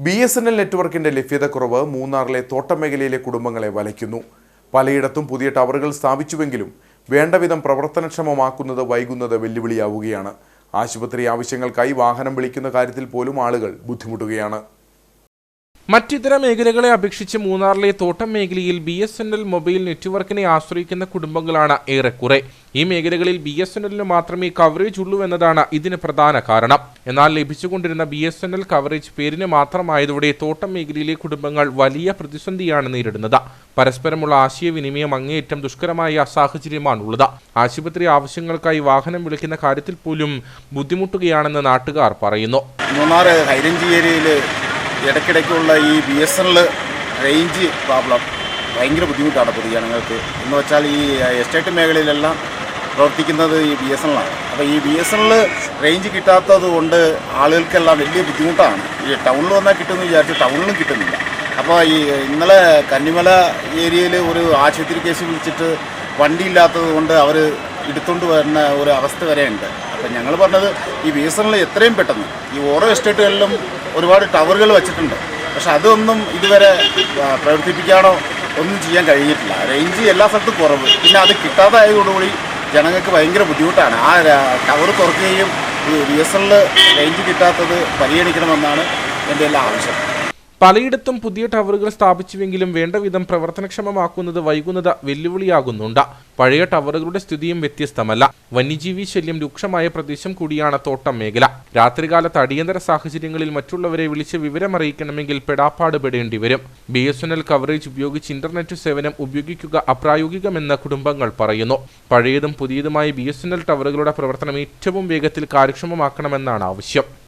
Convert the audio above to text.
B S N L നെറ്റ്വർക്കിന്റെ ലഭ്യതക്കുറവ് മൂന്നാറിലെ തോട്ടം മേഖലയിലെ കുടുംബങ്ങളെ വലയ്ക്കുന്നു. പലയിടത്തും പുതിയ ടവറുകൾ സ്ഥാപിച്ചുവെങ്കിലും വേണ്ടവിധം പ്രവർത്തനക്ഷമമാക്കുന്നത് വൈകുന്നത് വെല്ലുവിളിയാവുകയാണ്. ആശുപത്രി ആവശ്യങ്ങൾക്കായി വാഹനം വിളിക്കുന്ന കാര്യത്തിൽ പോലും ആളുകൾ ബുദ്ധിമുട്ടുകയാണ്. മറ്റിതര മേഖലകളെ അപേക്ഷിച്ച് മൂന്നാറിലെ തോട്ടം മേഖലയിൽ B S N L mobile നെറ്റ്വർക്കിനെ ആശ്രയിക്കുന്ന കുടുംബങ്ങളാണ് ഏറെക്കുറെ. ഈ മേഖലകളിൽ ബി എസ് എൻ എല്ലിന് മാത്രമേ കവറേജ് ഉള്ളൂ എന്നതാണ് ഇതിന് പ്രധാന കാരണം. എന്നാൽ ലഭിച്ചുകൊണ്ടിരുന്ന B S N L coverage പേരിന് മാത്രമായതോടെ തോട്ടം മേഖലയിലെ കുടുംബങ്ങൾ വലിയ പ്രതിസന്ധിയാണ് നേരിടുന്നത്. പരസ്പരമുള്ള ആശയവിനിമയം അങ്ങേയറ്റം ദുഷ്കരമായ സാഹചര്യമാണുള്ളത്. ആശുപത്രി ആവശ്യങ്ങൾക്കായി വാഹനം വിളിക്കുന്ന കാര്യത്തിൽ പോലും ബുദ്ധിമുട്ടുകയാണെന്ന് നാട്ടുകാർ പറയുന്നു. മൂന്നാർ ഹൈരഞ്ചി ഏരിയയിൽ ഇടയ്ക്കിടയ്ക്കുള്ള ഈ B S N range problem ഭയങ്കര ബുദ്ധിമുട്ടാണ് പൊതുജനങ്ങൾക്ക് എന്ന് വെച്ചാൽ ഈ എസ്റ്റേറ്റ് മേഖലയിലെല്ലാം പ്രവർത്തിക്കുന്നത് ഈ ബി എസ് എൻ ആണ്. അപ്പോൾ ഈ ബി എസ് എൻ റേഞ്ച് കിട്ടാത്തത് കൊണ്ട് ആളുകൾക്കെല്ലാം വലിയ ബുദ്ധിമുട്ടാണ്. ഈ ടൗണിൽ വന്നാൽ കിട്ടുമെന്ന് വിചാരിച്ച് ടൗണിലും കിട്ടുന്നില്ല. അപ്പോൾ ഈ ഇന്നലെ കന്നിമല ഏരിയയിൽ ഒരു ആശുപത്രി കേസ് വിളിച്ചിട്ട് വണ്ടി ഇല്ലാത്തത് കൊണ്ട് അവർ എടുത്തുകൊണ്ട് വരുന്ന ഒരു അവസ്ഥ വരെയുണ്ട്. അപ്പം ഞങ്ങൾ പറഞ്ഞത് ഈ ബി എസ് എൻ എത്രയും പെട്ടെന്ന് ഈ ഓരോ എസ്റ്റേറ്റുകളിലും ഒരുപാട് ടവറുകൾ വെച്ചിട്ടുണ്ട്. പക്ഷെ അതൊന്നും ഇതുവരെ പ്രവർത്തിപ്പിക്കാനോ ഒന്നും ചെയ്യാൻ കഴിഞ്ഞിട്ടില്ല. റേഞ്ച് എല്ലാ സ്ഥലത്തും കുറവ്. പിന്നെ അത് കിട്ടാതായതോടുകൂടി ജനങ്ങൾക്ക് ഭയങ്കര ബുദ്ധിമുട്ടാണ്. ആ ടവർ തുറക്കുകയും ബി എസ് റേഞ്ച് കിട്ടാത്തത് പരിഗണിക്കണമെന്നാണ് എന്റെ എല്ലാ ആവശ്യം. പലയിടത്തും പുതിയ ടവറുകൾ സ്ഥാപിച്ചുവെങ്കിലും വേണ്ട വിധം പ്രവർത്തനക്ഷമമാക്കുന്നത് വൈകുന്നത് വെല്ലുവിളിയാകുന്നുണ്ട്. പഴയ ടവറുകളുടെ സ്ഥിതിയും വ്യത്യസ്തമല്ല. വന്യജീവി ശല്യം രൂക്ഷമായ പ്രദേശം കൂടിയാണ് തോട്ടം മേഖല. രാത്രികാലത്ത് അടിയന്തര സാഹചര്യങ്ങളിൽ മറ്റുള്ളവരെ വിളിച്ച് വിവരമറിയിക്കണമെങ്കിൽ പെടാപ്പാട് പെടേണ്ടി വരും. B S N L coverage ഉപയോഗിച്ച് ഇന്റർനെറ്റ് സേവനം ഉപയോഗിക്കുക അപ്രായോഗികമെന്ന് കുടുംബങ്ങൾ പറയുന്നു. പഴയതും പുതിയതുമായ ബി എസ് എൻ എൽ ടവറുകളുടെ പ്രവർത്തനം ഏറ്റവും വേഗത്തിൽ കാര്യക്ഷമമാക്കണമെന്നാണ് ആവശ്യം.